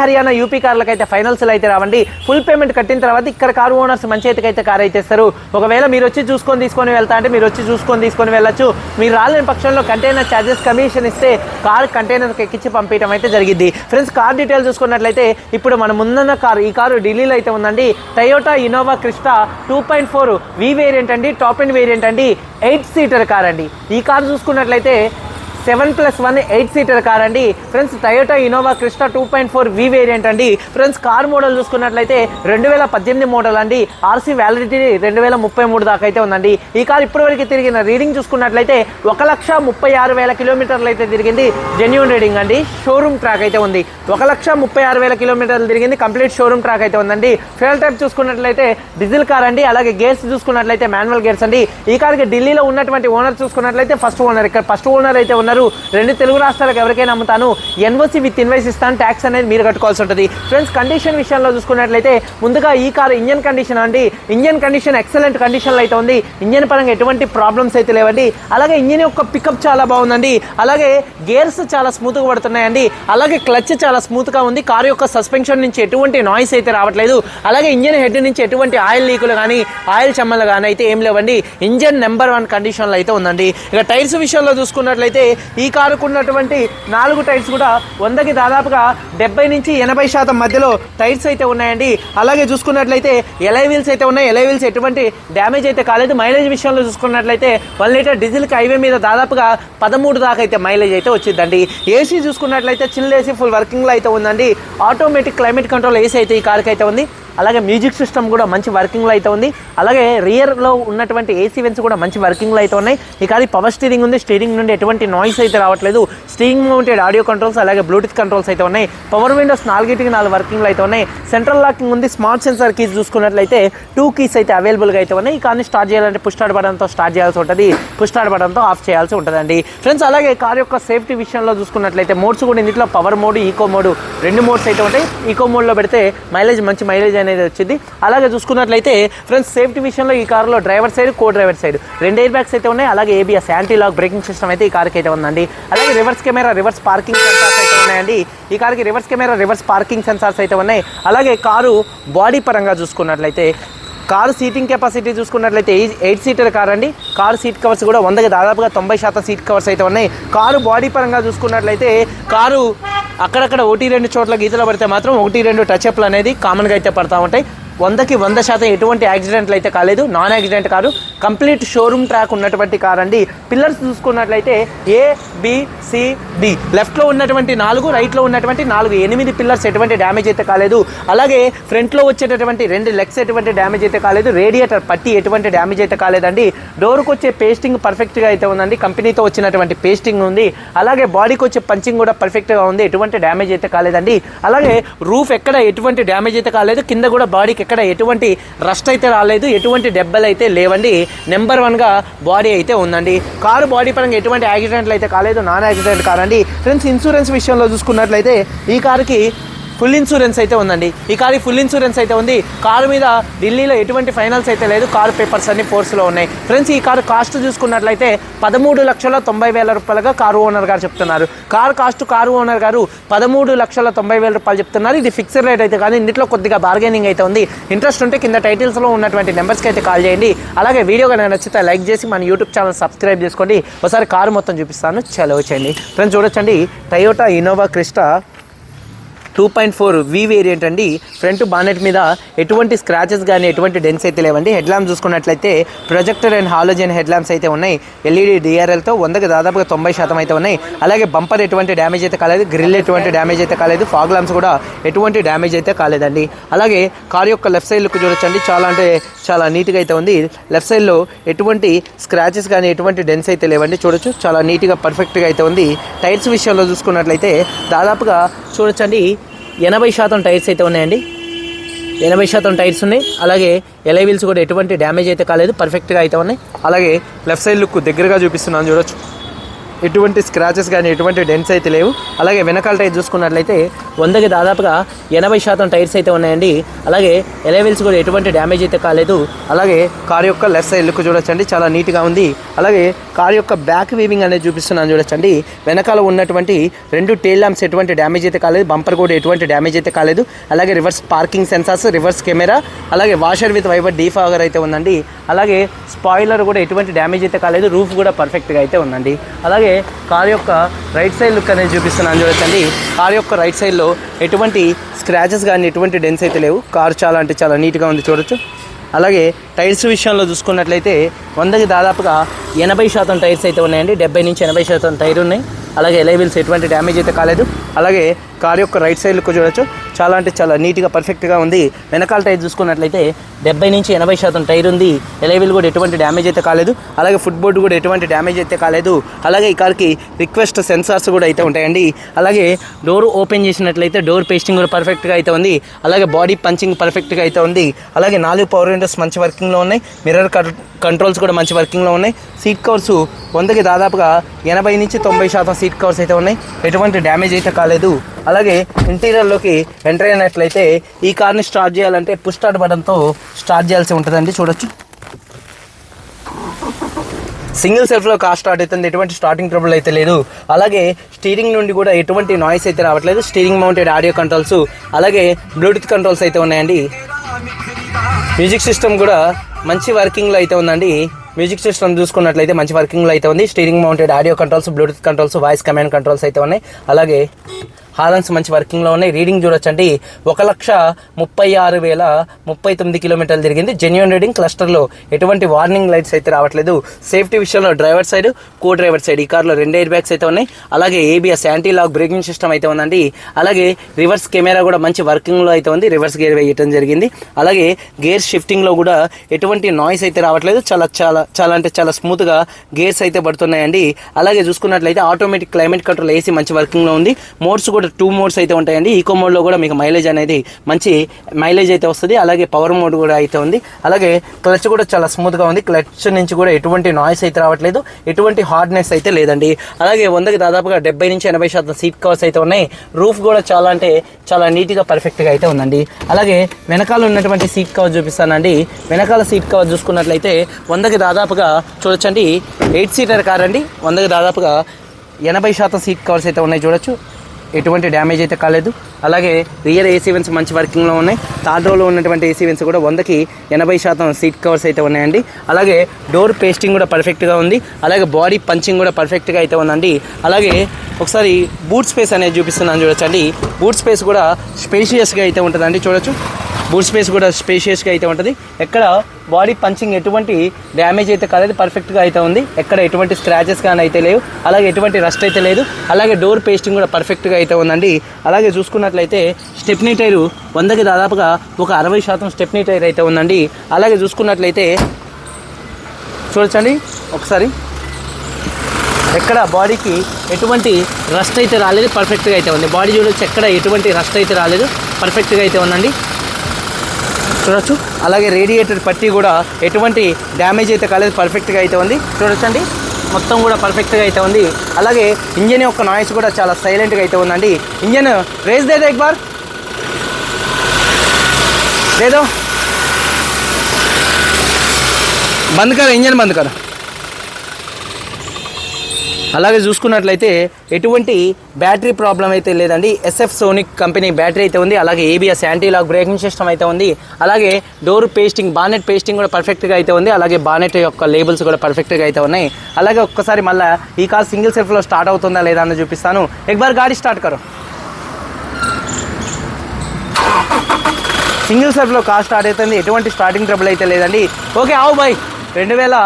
Haryana UP కార్లకు అయితే finals అయితే రావండి. ఫుల్ పేమెంట్ కట్టిన తర్వాత ఇక్కడ కారు ఓనర్స్ మంచి అయితే కార్ అయితే ఇస్తారు. ఒకవేళ మీరు వచ్చి చూసుకొని తీసుకొని వెళ్తా అంటే మీరు వచ్చి చూసుకొని తీసుకొని వెళ్ళచ్చు. మీరు రాలేని పక్షంలో కంటైనర్ ఛార్జెస్ కమిషన్ ఇస్తే కార్ కంటైనర్ ఎక్కించి పంపించడం అయితే జరిగింది. ఫ్రెండ్స్ కార్ డీటెయిల్ చూసుకున్నట్లయితే ఇప్పుడు మన ముందున్న కారు ఈ కారు ఢిల్లీలో అయితే ఉందండి. Toyota Innova Crysta two point four V variant అండి టాప్ అండ్ వేరియంట్ అండి. ఎయిట్ సీటర్ కార్ అండి. ఈ కారు చూసుకున్నట్లయితే seven plus one eight seater car అండి. Friends Toyota Innova Crysta two point four V variant అండి. ఫ్రెండ్స్ కార్ మోడల్ చూసుకున్నట్లయితే రెండు వేల పద్దెనిమిది మోడల్ అండి. ఆర్సీ వ్యాలిడిటీ రెండు వేల ముప్పై మూడు దాకా అయితే ఉందండి. ఈ కార్ ఇప్పటివరకు తిరిగిన రీడింగ్ చూసుకున్నట్లయితే ఒక లక్ష ముప్పై ఆరు వేల కిలోమీటర్లు అయితే తిరిగింది. జెన్యున్ రీడింగ్ అండి. షోరూమ్ ట్రాక్ అయితే ఉంది. ఒక లక్ష ముప్పై ఆరు వేల కిలోమీటర్లు తిరిగింది. కంప్లీట్ షోరూమ్ ట్రాక్ అయితే ఉందండి. ఫ్యూల్ టైప్ చూసుకున్నట్లయితే డీజిల్ కార్ అండి. అలాగే గేర్స్ చూసుకున్నట్లయితే మాన్యువల్ గేర్స్ అండి. ఈ కార్కి ఢిల్లీలో ఉన్నటువంటి ఓనర్ చూసుకున్నట్లయితే ఫస్ట్ ఓనర్ ఇక్కడ ఫస్ట్ ఓనర్ అయితే ఉన్నారు రెండు తెలుగు రాష్ట్రాలకు ఎవరికైనా అమ్ముతాను. ఎన్ఓసి విత్ ఇన్వైస్ ఇస్తాను. ట్యాక్స్ అనేది మీరు కట్టుకోవాల్సి ఉంటుంది. ఫ్రెండ్స్ కండిషన్ విషయంలో చూసుకున్నట్లయితే ముందుగా ఈ కార్ ఇంజన్ కండిషన్ అండి? ఇంజన్ కండిషన్ ఎక్సలెంట్ కండిషన్లో అయితే ఉంది. ఇంజన్ పరంగా ఎటువంటి ప్రాబ్లమ్స్ అయితే లేవండి. అలాగే ఇంజన్ యొక్క పికప్ చాలా బాగుందండి. అలాగే గేర్స్ చాలా స్మూత్గా పడుతున్నాయండి అలాగే క్లచ్ చాలా స్మూత్గా ఉంది. కారు యొక్క సస్పెన్షన్ నుంచి ఎటువంటి నాయిస్ అయితే రావట్లేదు. అలాగే ఇంజన్ హెడ్ నుంచి ఎటువంటి ఆయిల్ లీకులు కానీ ఆయిల్ చెమ్మలు కానీ అయితే ఏం లేవండి. ఇంజన్ నెంబర్ వన్ కండిషన్లో అయితే ఉందండి. ఇక టైర్స్ విషయంలో చూసుకున్నట్లయితే ఈ కారుకు ఉన్నటువంటి నాలుగు టైర్స్ కూడా వందకి దాదాపుగా డెబ్బై నుంచి ఎనభై శాతం మధ్యలో టైర్స్ అయితే ఉన్నాయండి. అలాగే చూసుకున్నట్లయితే ఎలై వీల్స్ అయితే ఉన్నాయి. ఎలై వీల్స్ ఎటువంటి డ్యామేజ్ అయితే కాలేదు. మైలేజ్ విషయంలో చూసుకున్నట్లయితే వన్ లీటర్ డీజిల్కి హైవే మీద దాదాపుగా పదమూడు దాకా అయితే మైలేజ్ అయితే వచ్చిందండి. ఏసీ చూసుకున్నట్లయితే చిల్ ఏసీ ఫుల్ వర్కింగ్లో అయితే ఉందండి. ఆటోమేటిక్ క్లైమేట్ కంట్రోల్ ఏసీ అయితే ఈ కార్కి అయితే ఉంది. అలాగే మ్యూజిక్ సిస్టమ్ కూడా మంచి వర్కింగ్లో అయితే ఉంది. అలాగే రియర్లో ఉన్నటువంటి ఏసీ వెన్స్ కూడా మంచి వర్కింగ్లో అయితే ఉన్నాయి. ఇక అది పవర్ స్టీరింగ్ ఉంది. స్టీరింగ్ నుండి ఎటువంటి నాయిస్ అయితే రావట్లేదు. స్టీరింగ్ మౌంటెడ్ ఆడియో కంట్రోల్స్ అలాగే బ్లూటూత్ కంట్రోల్స్ అయితే ఉన్నాయి. పవర్ విండోస్ నాలుగిటికి నాలుగు వర్కింగ్లో అయితే ఉన్నాయి. సెంట్రల్ లాకింగ్ ఉంది. స్మార్ట్ సెన్సార్ కీస్ చూసుకున్నట్లయితే టూ కీస్ అయితే అవైలబుల్గా అయితే ఉన్నాయి. కానీ స్టార్ట్ చేయాలంటే పుష్ స్టార్ట్ బటన్తో స్టార్ట్ చేయాల్సి ఉంటుంది. పుష్ స్టార్ట్ బటన్తో ఆఫ్ చేయాల్సి ఉంటుందండి. ఫ్రెండ్స్ అలాగే కార్ యొక్క సేఫ్టీ విషయంలో చూసుకున్నట్లయితే మోడ్స్ కూడా ఇందులో పవర్ మోడ్ ఈకో మోడ్ రెండు మోడ్స్ అయితే ఉంటాయి. ఈకో మోడ్లో పెడితే మైలేజ్ మంచి మైలేజ్ అనేది వచ్చింది. అలాగే చూసుకున్నట్లయితే ఫ్రెండ్స్ సేఫ్టీ విషయంలో ఈ కార్లో driver side co driver side రెండు ఎయిర్ బ్యాగ్స్ అయితే ఉన్నాయి. అలాగే ABS anti lock braking system అయితే ఈ కార్కి అయితే ఉందండి. అలాగే reverse camera reverse parking sensors అయితే ఉన్నాయండి. ఈ కార్కి reverse camera reverse parking sensors అయితే ఉన్నాయి. అలాగే కారు బాడీ పరంగా చూసుకున్నట్లయితే కారు సీటింగ్ కెపాసిటీ చూసుకున్నట్లయితే ఎయిట్ సీటర్ కార్ అండి కారు సీట్ కవర్స్ కూడా వందకి దాదాపుగా తొంభై శాతం సీట్ కవర్స్ అయితే ఉన్నాయి. కారు బాడీ పరంగా చూసుకున్నట్లయితే కారు అక్కడక్కడ ఒకటి రెండు చోట్ల గీతలు పడితే మాత్రం ఒకటి రెండు టచ్అప్లు అనేది కామన్గా అయితే పడతా ఉంటాయి. వందకి వంద శాతం ఎటువంటి యాక్సిడెంట్లు అయితే కాలేదు. Non accident car complete showroom track ఉన్నటువంటి కార్ అండి. పిల్లర్స్ చూసుకున్నట్లయితే ఏ బి సి డి లెఫ్ట్లో ఉన్నటువంటి నాలుగు రైట్లో ఉన్నటువంటి నాలుగు. ఎనిమిది పిల్లర్స్ ఎటువంటి డ్యామేజ్ అయితే కాలేదు. అలాగే ఫ్రంట్లో వచ్చేటటువంటి రెండు లెగ్స్ ఎటువంటి డ్యామేజ్ అయితే కాలేదు. రేడియేటర్ పట్టి ఎటువంటి డ్యామేజ్ అయితే కాలేదండి. డోర్కి వచ్చే పేస్టింగ్ పర్ఫెక్ట్గా అయితే ఉందండి. కంపెనీతో వచ్చినటువంటి పేస్టింగ్ ఉంది. అలాగే బాడీకి వచ్చే పంచింగ్ కూడా పర్ఫెక్ట్గా ఉంది. ఎటువంటి డ్యామేజ్ అయితే కాలేదండి. అలాగే రూఫ్ ఎక్కడ ఎటువంటి డ్యామేజ్ అయితే కాలేదు. కింద కూడా బాడీకి ఇక్కడ ఎటువంటి రస్ట్ అయితే రాలేదు ఎటువంటి దెబ్బలు అయితే లేవండి. నెంబర్ వన్గా బాడీ అయితే ఉందండి. కారు బాడీ పరంగా ఎటువంటి యాక్సిడెంట్లు అయితే కాలేదు నాన్ యాక్సిడెంట్ కారండి ఫ్రెండ్స్ ఇన్సూరెన్స్ విషయంలో చూసుకున్నట్లయితే ఈ కారుకి ఫుల్ ఇన్సూరెన్స్ అయితే ఉందండి. ఈ కారు ఫుల్ ఇన్సూరెన్స్ అయితే ఉంది. కారు మీద ఢిల్లీలో ఎటువంటి ఫైనల్స్ అయితే లేదు. కారు పేపర్స్ అన్ని ఫోర్స్లో ఉన్నాయి. ఫ్రెండ్స్ ఈ కారు కాస్ట్ చూసుకున్నట్లయితే పదమూడు లక్షల తొంభై వేల రూపాయలుగా కారు ఓనర్ గారు చెప్తున్నారు. కారు కాస్ట్ కారు ఓనర్ గారు పదమూడు లక్షల తొంభై వేల రూపాయలు చెప్తున్నారు. ఇది ఫిక్స్డ్ రేట్ అయితే కానీ ఇంట్లో కొద్దిగా బార్గెనింగ్ అయితే ఉంది. ఇంట్రెస్ట్ ఉంటే కింద టైటిల్స్లో ఉన్నటువంటి నెంబర్స్కి అయితే కాల్ చేయండి. అలాగే వీడియో కానీ నచ్చితే లైక్ చేసి మన యూట్యూబ్ ఛానల్ సబ్స్క్రైబ్ చేసుకోండి. ఒకసారి కారు మొత్తం చూపిస్తాను. చలో చేయండి. ఫ్రెండ్స్ చూడొచ్చండి. Toyota Innova Crysta two point four V variant అండి. ఫ్రంట్ బానెట్ మీద ఎటువంటి స్క్రాచెస్ కానీ ఎటువంటి డెన్స్ అయితే లేవండి. హెడ్ ల్యాంప్ చూసుకున్నట్లయితే projector and halogen head lamps అయితే ఉన్నాయి. ఎల్ఈడి డిఆర్ఎల్తో వందకి దాదాపుగా తొంభై శాతం అయితే ఉన్నాయి. అలాగే బంపర్ ఎటువంటి డ్యామేజ్ అయితే కాలేదు. గ్రిల్ ఎటువంటి డ్యామేజ్ అయితే కాలేదు. ఫాగ్ ల్యాంప్స్ కూడా ఎటువంటి డ్యామేజ్ అయితే కాలేదండి. అలాగే కార్ యొక్క లెఫ్ట్ సైడ్ లుక్ చూడొచ్చండి. చాలా అంటే చాలా నీట్గా అయితే ఉంది. లెఫ్ట్ సైడ్లో ఎటువంటి స్క్రాచెస్ కానీ ఎటువంటి డెన్స్ అయితే లేవండి. చూడొచ్చు. చాలా నీట్గా పర్ఫెక్ట్గా అయితే ఉంది. టైర్స్ విషయంలో చూసుకున్నట్లయితే దాదాపుగా చూడొచ్చండి. ఎనభై శాతం టైర్స్ అయితే ఉన్నాయండి. ఎనభై శాతం టైర్స్ ఉన్నాయి. అలాగే ఎలై వీల్స్ కూడా ఎటువంటి డ్యామేజ్ అయితే కాలేదు. పర్ఫెక్ట్గా అయితే ఉన్నాయి. అలాగే లెఫ్ట్ సైడ్ లుక్ దగ్గరగా చూపిస్తున్నాను చూడొచ్చు. ఎటువంటి స్క్రాచెస్ కానీ ఎటువంటి డెంట్స్ అయితే లేవు. అలాగే వెనకాల టైర్ చూసుకున్నట్లయితే వందకి దాదాపుగా ఎనభై శాతం టైర్స్ అయితే ఉన్నాయండి. అలాగే ఎలైవెల్స్ కూడా ఎటువంటి డ్యామేజ్ అయితే కాలేదు. అలాగే కార్ యొక్క లెఫ్ట్ సైడ్ లుక్ చూడొచ్చండి. చాలా నీట్గా ఉంది. అలాగే కార్ యొక్క బ్యాక్ వీవింగ్ అనేది చూపిస్తున్నాను చూడొచ్చండి. వెనకాల ఉన్నటువంటి రెండు టేల్ ల్యాంప్స్ ఎటువంటి డ్యామేజ్ అయితే కాలేదు. బంపర్ కూడా ఎటువంటి డ్యామేజ్ అయితే కాలేదు. అలాగే reverse parking sensors reverse camera అలాగే వాషర్ విత్ వైబర్ డీఫాగర్ అయితే ఉందండి. అలాగే స్పాయిలర్ కూడా ఎటువంటి డ్యామేజ్ అయితే కాలేదు. రూఫ్ కూడా పర్ఫెక్ట్గా అయితే ఉందండి. అలాగే కార్ యొక్క రైట్ సైడ్ లుక్ అనేది చూపిస్తున్నాను. చూడొచ్చండి కార్ యొక్క రైట్ సైడ్లో ఎటువంటి స్క్రాచెస్ కానీ ఎటువంటి డెన్స్ అయితే లేవు. కార్ చాలా అంటే చాలా నీట్గా ఉంది చూడొచ్చు. అలాగే టైర్స్ విషయంలో చూసుకున్నట్లయితే వందకి దాదాపుగా ఎనభై శాతం టైర్స్ అయితే ఉన్నాయండి. డెబ్బై నుంచి ఎనభై శాతం టైర్ ఉన్నాయి. అలాగే ఎలైవిల్స్ ఎటువంటి డ్యామేజ్ అయితే కాలేదు. అలాగే కార్ యొక్క రైట్ సైడ్ లుక్ చూడొచ్చు. చాలా అంటే చాలా నీట్గా పర్ఫెక్ట్గా ఉంది. వెనకాల టైర్ చూసుకున్నట్లయితే డెబ్బై నుంచి ఎనభై శాతం టైర్ ఉంది. ఎలైవిల్ కూడా ఎటువంటి డ్యామేజ్ అయితే కాలేదు. అలాగే ఫుట్ బోర్డు కూడా ఎటువంటి డ్యామేజ్ అయితే కాలేదు. అలాగే ఈ కార్కి రిక్వెస్ట్ సెన్సార్స్ కూడా అయితే ఉంటాయండి. అలాగే డోర్ ఓపెన్ చేసినట్లయితే డోర్ పేస్టింగ్ కూడా పర్ఫెక్ట్గా అయితే ఉంది. అలాగే బాడీ పంచింగ్ పర్ఫెక్ట్గా అయితే ఉంది. అలాగే నాలుగు పవర్ విండోస్ మంచి వర్కింగ్లో ఉన్నాయి. మిర్రర్ కంట్రోల్స్ కూడా మంచి వర్కింగ్లో ఉన్నాయి. సీట్ కవర్స్ వందకి దాదాపుగా ఎనభై నుంచి తొంభై శాతం సీట్ కవర్స్ అయితే ఉన్నాయి. ఎటువంటి డ్యామేజ్ అయితే కాలేదు. అలాగే ఇంటీరియర్లోకి ఎంటర్ అయినట్లయితే ఈ కార్ని స్టార్ట్ చేయాలంటే పుష్ స్టార్ట్ బటన్తో స్టార్ట్ చేయాల్సి ఉంటుందండి. చూడొచ్చు. సింగిల్ సెల్ఫ్లో కార్ స్టార్ట్ అవుతుంది. ఎటువంటి స్టార్టింగ్ ట్రబుల్ అయితే లేదు. అలాగే స్టీరింగ్ నుండి కూడా ఎటువంటి నాయిస్ అయితే రావట్లేదు. స్టీరింగ్ మౌంటెడ్ ఆడియో కంట్రోల్స్ అలాగే బ్లూటూత్ కంట్రోల్స్ అయితే ఉన్నాయండి. మ్యూజిక్ సిస్టమ్ కూడా మంచి వర్కింగ్లో అయితే ఉందండి. మ్యూజిక్ సిస్టమ్ చూసుకున్నట్లయితే మంచి వర్కింగ్లో అయితే ఉంది. Steering mounted audio controls bluetooth controls voice command controls అయితే ఉన్నాయి. అలాగే హాలన్స్ మంచి వర్కింగ్లో ఉన్నాయి. రీడింగ్ చూడొచ్చండి. ఒక లక్ష ముప్పై ఆరు వేల ముప్పై తొమ్మిది కిలోమీటర్లు తిరిగింది. జెన్యున్ రీడింగ్ క్లస్టర్లో ఎటువంటి వార్నింగ్ లైట్స్ అయితే రావట్లేదు. సేఫ్టీ విషయంలో driver side co driver side ఈ కార్లో రెండు ఎయిర్ బ్యాగ్స్ అయితే ఉన్నాయి. అలాగే ABS anti lock braking system అయితే ఉందండి. అలాగే రివర్స్ కెమెరా కూడా మంచి వర్కింగ్లో అయితే ఉంది. రివర్స్ గేర్ వేయటం జరిగింది. అలాగే గేర్ షిఫ్టింగ్లో కూడా ఎటువంటి నాయిస్ అయితే రావట్లేదు. చాలా చాలా చాలా అంటే చాలా స్మూత్గా గేర్స్ అయితే పడుతున్నాయండి. అలాగే చూసుకున్నట్లయితే ఆటోమేటిక్ క్లైమేట్ కంట్రోల్ ఏసీ మంచి వర్కింగ్లో ఉంది. మోడ్స్ కూడా టూ మోడ్స్ అయితే ఉంటాయండి. ఈకో మోడ్లో కూడా మీకు మైలేజ్ అనేది మంచి మైలేజ్ అయితే వస్తుంది. అలాగే పవర్ మోడ్ కూడా అయితే ఉంది. అలాగే క్లచ్ కూడా చాలా స్మూత్గా ఉంది. క్లచ్ నుంచి కూడా ఎటువంటి నాయిస్ అయితే రావట్లేదు. ఎటువంటి హార్డ్నెస్ అయితే లేదండి. అలాగే వందకి దాదాపుగా డెబ్బై నుంచి ఎనభై శాతం సీట్ కవర్స్ అయితే ఉన్నాయి. రూఫ్ కూడా చాలా అంటే చాలా నీట్గా పర్ఫెక్ట్గా అయితే ఉందండి. అలాగే వెనకాల ఉన్నటువంటి సీట్ కవర్ చూపిస్తానండి. వెనకాల సీట్ కవర్ చూసుకున్నట్లయితే వందకి దాదాపుగా చూడొచ్చండి. ఎయిట్ సీటర్ కార్ అండి. వందకి దాదాపుగా ఎనభై శాతం సీట్ కవర్స్ అయితే ఉన్నాయి. చూడొచ్చు. ఎటువంటి డ్యామేజ్ అయితే కాలేదు. అలాగే రియర్ ఏసీ వెన్స్ మంచి వర్కింగ్లో ఉన్నాయి. థర్డ్ రోలో ఉన్నటువంటి ఏసీ వెన్స్ కూడా వందకి ఎనభై శాతం సీట్ కవర్స్ అయితే ఉన్నాయండి. అలాగే డోర్ పేస్టింగ్ కూడా పర్ఫెక్ట్గా ఉంది. అలాగే బాడీ పంచింగ్ కూడా పర్ఫెక్ట్గా అయితే ఉందండి. అలాగే ఒకసారి బూట్ స్పేస్ అనేది చూపిస్తున్నాను చూడొచ్చండి. బూట్ స్పేస్ కూడా స్పేషియస్గా అయితే ఉంటుందండి. చూడొచ్చు. బూట్ స్పేస్ కూడా స్పేషియస్గా అయితే ఉంటుంది. ఎక్కడ బాడీ పంచింగ్ ఎటువంటి డ్యామేజ్ అయితే కాలేదు పర్ఫెక్ట్గా అయితే ఉంది. ఎక్కడ ఎటువంటి స్క్రాచెస్ కానీ అయితే లేవు. అలాగే ఎటువంటి రస్ట్ అయితే లేదు. అలాగే డోర్ పేస్టింగ్ కూడా పర్ఫెక్ట్గా అయితే ఉందండి. అలాగే చూసుకున్నట్లయితే స్టెప్నీ టైరు వందకి దాదాపుగా ఒక అరవై శాతం స్టెప్నీ టైర్ అయితే ఉందండి. అలాగే చూసుకున్నట్లయితే చూడొచ్చండి ఒకసారి. ఎక్కడ బాడీకి ఎటువంటి రస్ట్ అయితే రాలేదు పర్ఫెక్ట్గా అయితే ఉంది. బాడీ చూడొచ్చు ఎక్కడ ఎటువంటి రస్ట్ అయితే రాలేదు పర్ఫెక్ట్గా అయితే ఉందండి. చూడొచ్చు. అలాగే రేడియేటర్ పట్టి కూడా ఎటువంటి డ్యామేజ్ అయితే కాలేదు పర్ఫెక్ట్గా అయితే ఉంది. చూడొచ్చండి. మొత్తం కూడా పర్ఫెక్ట్గా అయితే ఉంది. అలాగే ఇంజన్ యొక్క నాయిస్ కూడా చాలా సైలెంట్గా అయితే ఉందండి. ఇంజన్ రేస్ దే ఎక్ బార్ లేదో బంద్ కర ఇంజన్ బంద్ కర అలాగే చూసుకున్నట్లయితే ఎటువంటి బ్యాటరీ ప్రాబ్లం అయితే లేదండి. ఎస్ఎఫ్ సోనిక్ కంపెనీ బ్యాటరీ అయితే ఉంది. అలాగే ABS anti lock braking system అయితే ఉంది. అలాగే డోర్ పేస్టింగ్ బానెట్ పేస్టింగ్ కూడా పర్ఫెక్ట్గా అయితే ఉంది. అలాగే బానెట్ యొక్క లేబుల్స్ కూడా పర్ఫెక్ట్గా అయితే ఉన్నాయి. అలాగే ఒక్కసారి మళ్ళీ ఈ కార్ సింగిల్ సెల్ఫ్లో స్టార్ట్ అవుతుందా లేదా అని చూపిస్తాను. ఎక్బార్ గాడి స్టార్ట్ కరో. సింగిల్ సెల్ఫ్లో కార్ స్టార్ట్ అవుతుంది. ఎటువంటి స్టార్టింగ్ ట్రబుల్ అయితే లేదండి. ఓకే ఆవు బాయ్. రెండు వేల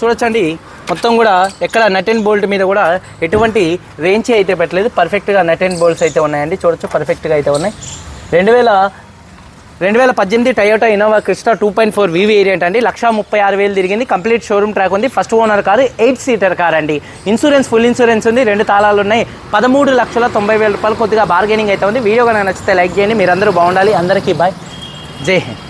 చూడొచ్చండి. మొత్తం కూడా ఎక్కడ నట్ అండ్ బోల్ట్ మీద కూడా ఎటువంటి రేంజ్ అయితే పెట్టలేదు. పర్ఫెక్ట్గా నట్ అండ్ బోల్ట్స్ అయితే ఉన్నాయండి. చూడొచ్చు పర్ఫెక్ట్గా అయితే ఉన్నాయి. రెండు వేల రెండు వేల పద్దెనిమిది Toyota Innova Crysta two point four V V variant అండి. లక్ష ముప్పై ఆరు వేలు తిరిగింది. కంప్లీట్ షోరూమ్ ట్రాక్ ఉంది. First owner car eight seater car అండి. ఇన్సూరెన్స్ ఫుల్ ఇన్సూరెన్స్ ఉంది. రెండు తాళాలు ఉన్నాయి. పదమూడు లక్షల తొంభై వేల రూపాయలు కొద్దిగా బార్గెనింగ్ అయితే ఉంది. వీడియో కనుక నచ్చితే లైక్ చేయండి. మీరందరూ బాగుండాలి. అందరికీ బాయ్ జై హింద్.